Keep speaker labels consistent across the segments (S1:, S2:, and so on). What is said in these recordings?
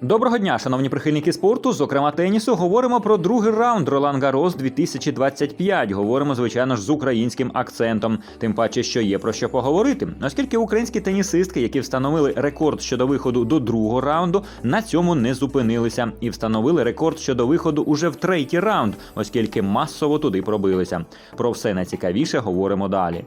S1: Доброго дня, шановні прихильники спорту. Зокрема, тенісу. Говоримо про другий раунд Ролан Гарос 2025. Говоримо, звичайно ж, з українським акцентом. Тим паче, що є про що поговорити, оскільки українські тенісистки, які встановили рекорд щодо виходу до другого раунду, на цьому не зупинилися і встановили рекорд щодо виходу уже в третій раунд, оскільки масово туди пробилися. Про все найцікавіше говоримо далі.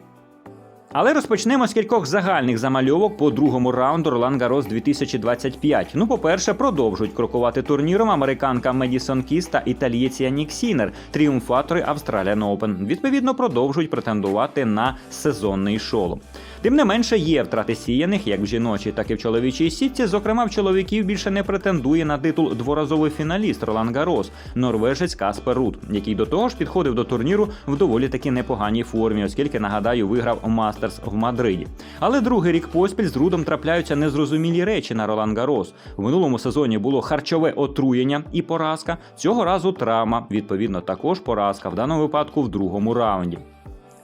S1: Але розпочнемо з кількох загальних замальовок по другому раунду Ролан Гарос 2025. Ну, по-перше, продовжують крокувати турніром американка Медісон Кіс та італієць Янік Сінер, тріумфатори Australian Open. Відповідно, продовжують претендувати на сезонний шолом. Тим не менше, є втрати сіяних як в жіночій, так і в чоловічій сітці. Зокрема, в чоловіків більше не претендує на титул дворазовий фіналіст Ролан Гарос, норвежець Каспер Рут, який до того ж підходив до турніру в доволі таки непоганій формі, оскільки нагадаю, виграв Мастерс в Мадриді. Але другий рік поспіль з Рудом трапляються незрозумілі речі на Ролан Гарос. В минулому сезоні було харчове отруєння і поразка. Цього разу травма. Відповідно, також поразка в даному випадку в другому раунді.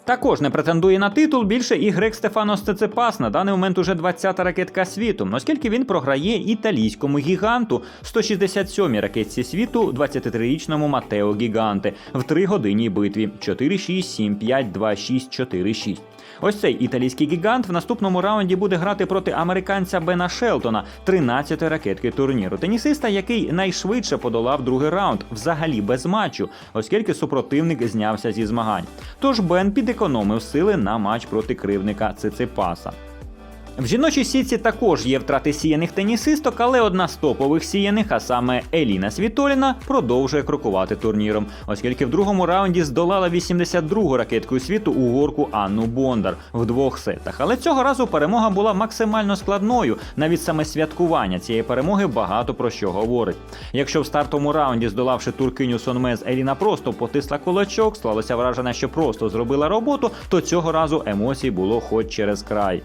S1: Також не претендує на титул більше і грек Стефанос Цецепас на даний момент уже 20-та ракетка світу, оскільки він програє італійському гіганту 167-й ракетці світу 23-річному Матео Гіганте в 3 годинній битві 4-6, 7-5, 2-6, 4-6. Ось цей італійський гігант в наступному раунді буде грати проти американця Бена Шелтона, 13-ї ракетки турніру. Тенісиста, який найшвидше подолав другий раунд, взагалі без матчу, оскільки супротивник знявся зі змагань. Тож Бен підекономив сили на матч проти кривника Циципаса. В жіночій сітці також є втрати сіяних тенісисток, але одна з топових сіяних, а саме Еліна Світоліна, продовжує крокувати турніром, оскільки в другому раунді здолала 82-гу ракеткою світу угорку Анну Бондар в двох сетах. Але цього разу перемога була максимально складною. Навіть саме святкування цієї перемоги багато про що говорить. Якщо в стартовому раунді, здолавши туркиню Сонмез, Еліна просто потисла кулачок, склалося враження, що просто зробила роботу, то цього разу емоцій було хоч через край.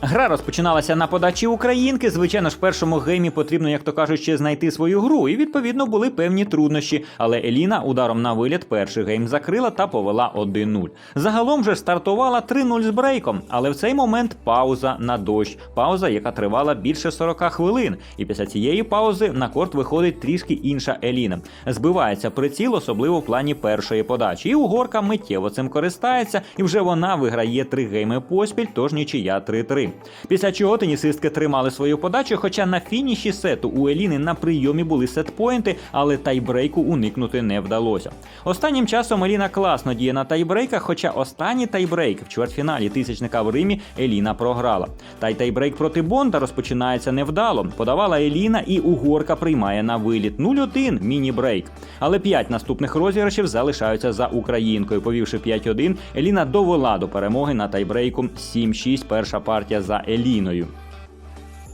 S1: Гра розпочиналася на подачі українки. Звичайно ж, в першому геймі потрібно, як то кажуть, ще знайти свою гру, і відповідно були певні труднощі. Але Еліна ударом на виліт перший гейм закрила та повела 1-0. Загалом же стартувала 3-0 з брейком, але в цей момент пауза на дощ. Пауза, яка тривала більше 40 хвилин. І після цієї паузи на корт виходить трішки інша Еліна. Збивається приціл, особливо в плані першої подачі. І угорка миттєво цим користається, і вже вона виграє три гейми поспіль, тож нічия 3-3. Після чого тенісистки тримали свою подачу, хоча на фініші сету у Еліни на прийомі були сетпоінти, але тайбрейку уникнути не вдалося. Останнім часом Еліна класно діє на тайбрейках, хоча останній тайбрейк в чвертьфіналі тисячника в Римі Еліна програла. Та й тайбрейк проти Бонда розпочинається невдало. Подавала Еліна і угорка приймає на виліт 0-1 міні-брейк. Але п'ять наступних розіграшів залишаються за українкою. Повівши 5-1, Еліна довела до перемоги на тайбрейку 7-6 перша партія за Еліною.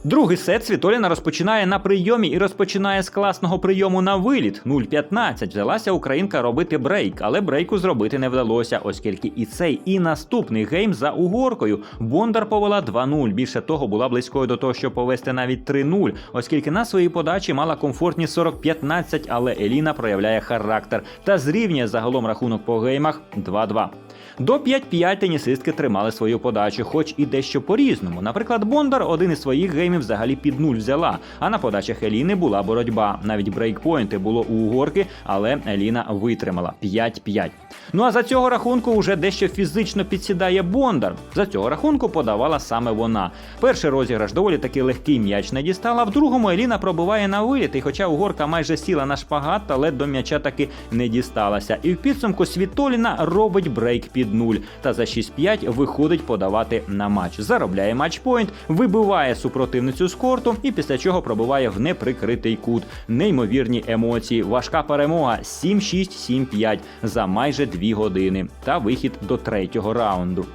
S1: Другий сет Світоліна розпочинає на прийомі і розпочинає з класного прийому на виліт 0-15. Взялася українка робити брейк, але брейку зробити не вдалося, оскільки і цей, і наступний гейм за угоркою. Бондар повела 2-0. Більше того, була близькою до того, щоб повести навіть 3-0, оскільки на своїй подачі мала комфортні 40-15, але Еліна проявляє характер та зрівнює загалом рахунок по геймах 2-2. До 5-5 тенісистки тримали свою подачу, хоч і дещо по-різному. Наприклад, Бондар один із своїх геймів взагалі під нуль взяла, а на подачах Еліни була боротьба. Навіть брейкпойнти було у угорки, але Еліна витримала 5-5. Ну а за цього рахунку вже дещо фізично підсідає Бондар. За цього рахунку подавала саме вона. Перший розіграш доволі таки легкий м'яч не дістала. В другому Еліна пробиває на виліт, і хоча угорка майже сіла на шпагат, але до м'яча таки не дісталася. І в підсумку Світоліна робить брейк під нуль. Та за 6-5 виходить подавати на матч. Заробляє матчпойнт, вибиває супротивницю з корту і після чого пробиває в неприкритий кут. Неймовірні емоції. Важка перемога 7-6, 7-5 за майже 2 години. Та вихід до третього раунду.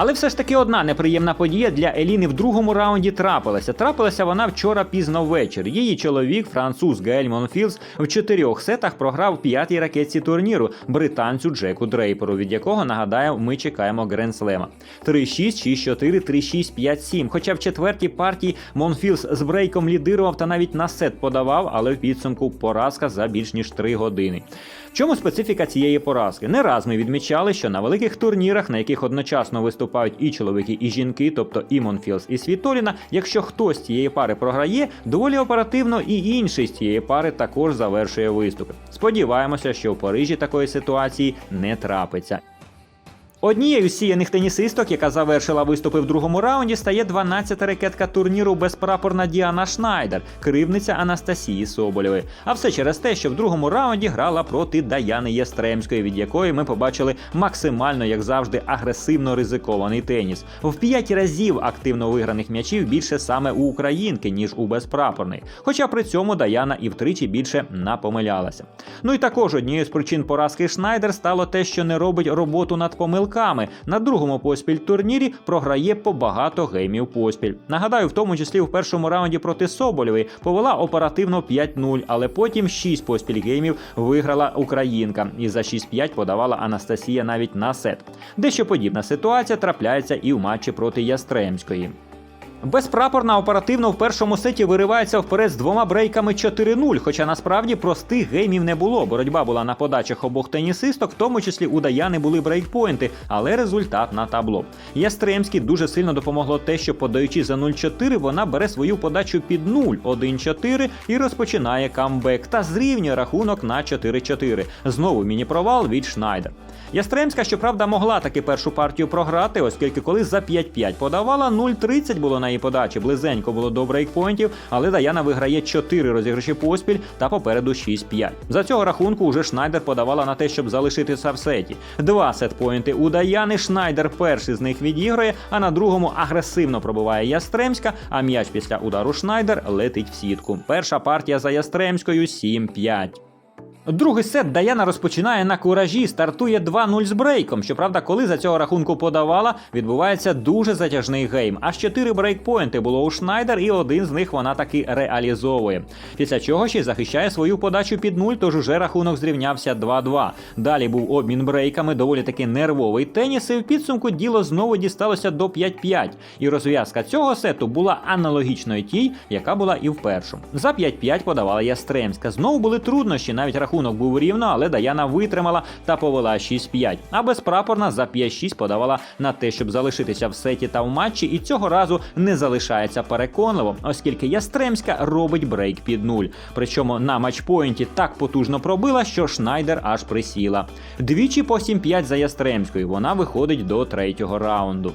S1: Але все ж таки одна неприємна подія для Еліни в другому раунді трапилася. Трапилася вона вчора пізно ввечері. Її чоловік, француз Гель Монфілс, в чотирьох сетах програв п'ятій ракетці турніру британцю Джеку Дрейперу, від якого нагадаю, ми чекаємо Гренслема. 3-6, 6-4, 3-6, 5-7. Хоча в четвертій партії Монфілс з брейком лідирував та навіть на сет подавав, але в підсумку поразка за більш ніж 3 години. Чому специфіка цієї поразки? Не раз ми відмічали, що на великих турнірах, на яких одночасно виступають і чоловіки, і жінки, тобто і Монфілс, і Світоліна. Якщо хтось цієї пари програє, доволі оперативно і інший з цієї пари також завершує виступи. Сподіваємося, що в Парижі такої ситуації не трапиться. Однією з сіяних тенісисток, яка завершила виступи в другому раунді, стає 12-та ракетка турніру безпрапорна Діана Шнайдер, кривниця Анастасії Соболєвої. А все через те, що в другому раунді грала проти Даяни Єстремської, від якої ми побачили максимально, як завжди, агресивно ризикований теніс. В п'ять разів активно виграних м'ячів більше саме у українки, ніж у безпрапорної. Хоча при цьому Даяна і втричі більше напомилялася. Ну і також однією з причин поразки Шнайдер стало те, що не робить роботу над помилками. На другому поспіль турнірі програє по багато геймів поспіль. Нагадаю, в тому числі в першому раунді проти Соболєвої повела оперативно 5-0, але потім 6 поспіль геймів виграла українка, і за 6-5 подавала Анастасія навіть на сет. Дещо подібна ситуація трапляється і в матчі проти Ястремської. Безпрапорна оперативно в першому сеті виривається вперед з двома брейками 4-0, хоча насправді простих геймів не було. Боротьба була на подачах обох тенісисток, в тому числі у Даяни були брейкпойнти, але результат на табло. Ястремський дуже сильно допомогло те, що подаючи за 0-4, вона бере свою подачу під 0 1-4 і розпочинає камбек та зрівнює рахунок на 4-4. Знову міні-провал від Шнайдер. Ястремська, щоправда, могла таки першу партію програти, оскільки коли за 5-5 подавала, 0-30 було на її подачі. Близенько було до брейкпойнтів, але Даяна виграє 4 розіграші поспіль та попереду 6-5. За цього рахунку уже Шнайдер подавала на те, щоб залишитися в сеті. Два сетпойнти у Даяни. Шнайдер перший з них відіграє, а на другому агресивно пробиває Ястремська, а м'яч після удару Шнайдер летить в сітку. Перша партія за Ястремською 7-5. Другий сет Даяна розпочинає на куражі, стартує 2-0 з брейком. Щоправда, коли за цього рахунку подавала, відбувається дуже затяжний гейм. Аж 4 брейкпоінти було у Шнайдер, і один з них вона таки реалізовує. Після чого ще й захищає свою подачу під 0, тож уже рахунок зрівнявся 2-2. Далі був обмін брейками, доволі таки нервовий теніс, і в підсумку діло знову дісталося до 5-5. І розв'язка цього сету була аналогічною тій, яка була і в першому. За 5-5 подавала Ястремська. Знову були труднощі, навіть рахунок був рівно, але Даяна витримала та повела 6-5. А безпрапорна за 5-6 подавала на те, щоб залишитися в сеті та в матчі, і цього разу не залишається переконливо, оскільки Ястремська робить брейк під нуль. Причому на матчпоінті так потужно пробила, що Шнайдер аж присіла. Двічі по 7-5 за Ястремською. Вона виходить до третього раунду.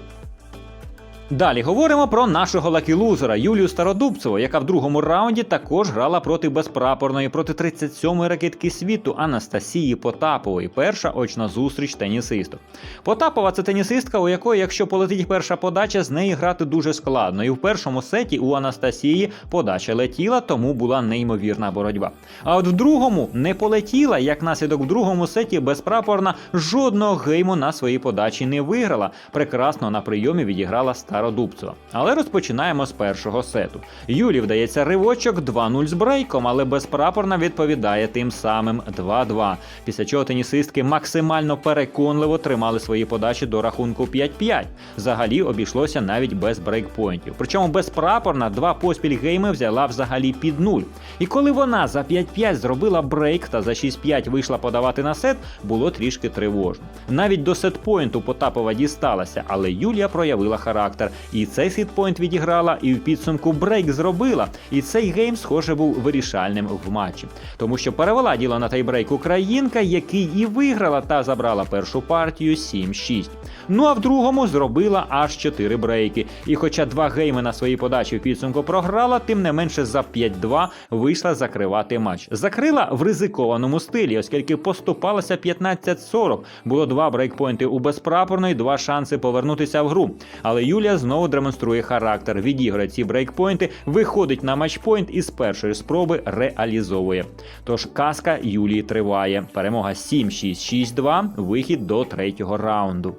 S1: Далі говоримо про нашого лакілузера Юлію Стародубцеву, яка в другому раунді також грала проти безпрапорної, проти 37-ї ракетки світу Анастасії Потапової. Перша очна зустріч тенісисток. Потапова це тенісистка, у якої, якщо полетить перша подача, з неї грати дуже складно. І в першому сеті у Анастасії подача летіла, тому була неймовірна боротьба. А от в другому не полетіла, як наслідок в другому сеті безпрапорна жодного гейму на своїй подачі не виграла. Прекрасно на прийомі відіграла Стародубцева. Але розпочинаємо з першого сету. Юлі вдається ривочок 2-0 з брейком, але безпрапорна відповідає тим самим 2-2. Після чого тенісистки максимально переконливо тримали свої подачі до рахунку 5-5. Взагалі обійшлося навіть без брейкпойнтів. Причому безпрапорна два поспіль гейми взяла взагалі під нуль. І коли вона за 5-5 зробила брейк та за 6-5 вийшла подавати на сет, було трішки тривожно. Навіть до сетпойнту Потапова дісталася, але Юлія проявила характер. І цей сетпойнт відіграла, і в підсумку брейк зробила. І цей гейм, схоже, був вирішальним в матчі. Тому що перевела діло на тайбрейк українка, який і виграла та забрала першу партію 7-6. Ну а в другому зробила аж 4 брейки. І хоча два гейми на своїй подачі в підсумку програла, тим не менше за 5-2 вийшла закривати матч. Закрила в ризикованому стилі, оскільки поступалася 15-40. Було два брейкпойнти у безпрапорної, два шанси повернутися в гру. Але Юлія знову демонструє характер, відіграє ці брейкпойнти, виходить на матчпойнт і з першої спроби реалізовує. Тож казка Юлії триває. Перемога 7-6-6-2, вихід до третього раунду.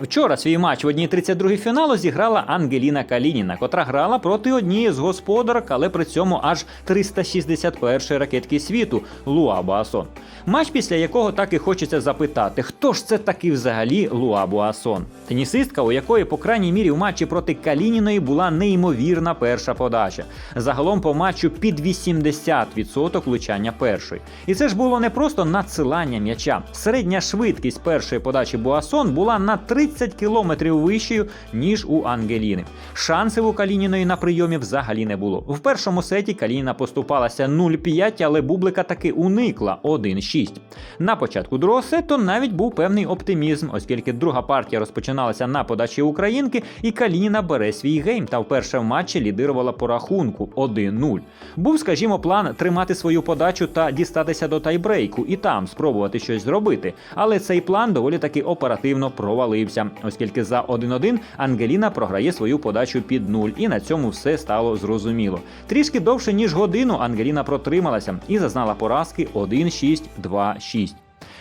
S1: Вчора свій матч в 1-32 фіналу зіграла Ангеліна Калініна, котра грала проти однієї з господарок, але при цьому аж 361 ракетки світу Луа Буасон. Матч, після якого так і хочеться запитати, хто ж це такий взагалі Луа Буасон? Тенісистка, у якої, по крайній мірі, в матчі проти Калініної була неймовірна перша подача. Загалом по матчу під 80% влучання першої. І це ж було не просто надсилання м'яча. Середня швидкість першої подачі Буасон була на 3 30 кілометрів вищою, ніж у Ангеліни. Шансів у Калініної на прийомі взагалі не було. В першому сеті Калініна поступалася 0-5, але Бублика таки уникла 1-6. На початку другого сету навіть був певний оптимізм, оскільки друга партія розпочиналася на подачі українки, і Калініна бере свій гейм та вперше в матчі лідирувала по рахунку 1-0. Був, скажімо, план тримати свою подачу та дістатися до тайбрейку і там спробувати щось зробити. Але цей план доволі таки оперативно провалився, оскільки за 1-1 Ангеліна програє свою подачу під 0, і на цьому все стало зрозуміло. Трішки довше ніж годину Ангеліна протрималася і зазнала поразки 1-6-2-6.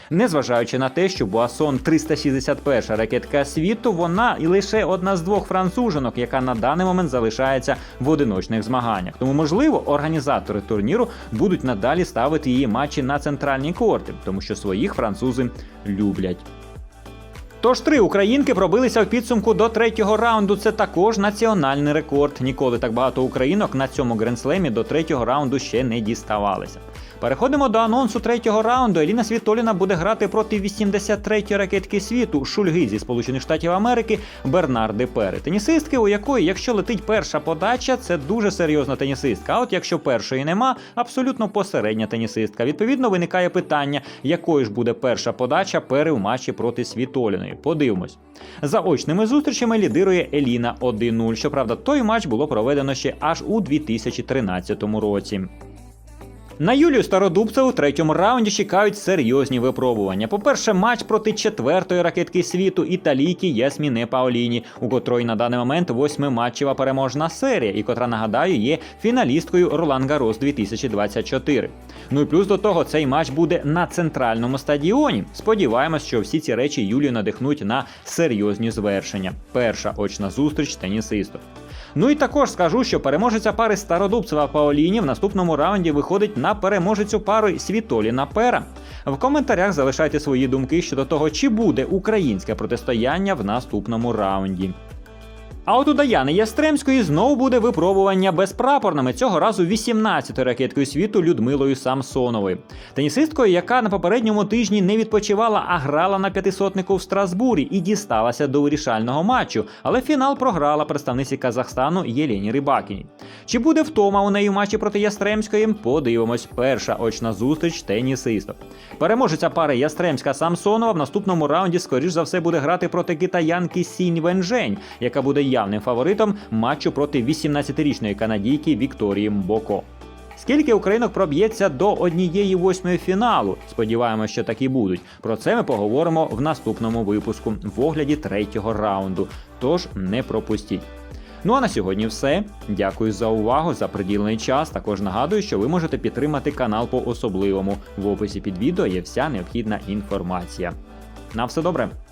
S1: Незважаючи на те, що Буасон 361 ракетка світу, вона і лише одна з двох француженок, яка на даний момент залишається в одиночних змаганнях. Тому, можливо, організатори турніру будуть надалі ставити її матчі на центральні корти, тому що своїх французи люблять. Тож три українки пробилися в підсумку до третього раунду. Це також національний рекорд. Ніколи так багато українок на цьому гренслемі до третього раунду ще не діставалися. Переходимо до анонсу третього раунду. Еліна Світоліна буде грати проти 83-ї ракетки світу Шульги зі Сполучених Штатів Америки Бернарди Пери. Тенісистки, у якої, якщо летить перша подача, це дуже серйозна тенісистка. А от якщо першої нема, абсолютно посередня тенісистка. Відповідно, виникає питання, якою ж буде перша подача пери в матчі проти Світоліної. Подивимось. За очними зустрічами лідирує Еліна 1-0. Щоправда, той матч було проведено ще аж у 2013 році. На Юлію Стародубцеву в третьому раунді чекають серйозні випробування. По-перше, матч проти четвертої ракетки світу італійки Ясміне Паоліні, у котрої на даний момент восьмиматчева переможна серія, і котра нагадаю є фіналісткою Ролан Гарос 2024. Ну і плюс до того цей матч буде на центральному стадіоні. Сподіваємось, що всі ці речі Юлію надихнуть на серйозні звершення. Перша очна зустріч тенісистів. Ну і також скажу, що переможеця пари Стародубцева Паоліні в наступному раунді виходить на переможецю пари Світоліна Пера. В коментарях залишайте свої думки щодо того, чи буде українське протистояння в наступному раунді. А от у Даяни Ястремської знову буде випробування безпрапорними цього разу 18-ю ракеткою світу Людмилою Самсоновою. Тенісисткою, яка на попередньому тижні не відпочивала, а грала на п'ятисотнику в Страсбурі і дісталася до вирішального матчу, але фінал програла представниці Казахстану Єлені Рибакіній. Чи буде втома у неї в матчі проти Ястремської? Подивимось, перша очна зустріч тенісисток. Переможеця пари Ястремська Самсонова в наступному раунді, скоріш за все, буде грати проти китаянки Сінь Венжень, яка буде явним фаворитом матчу проти 18-річної канадійки Вікторії Мбоко. Скільки українок проб'ється до однієї восьмої фіналу? Сподіваємося, що такі будуть. Про це ми поговоримо в наступному випуску в огляді третього раунду. Тож не пропустіть. Ну а на сьогодні все. Дякую за увагу, за приділений час. Також нагадую, що ви можете підтримати канал по особливому. В описі під відео є вся необхідна інформація. На все добре!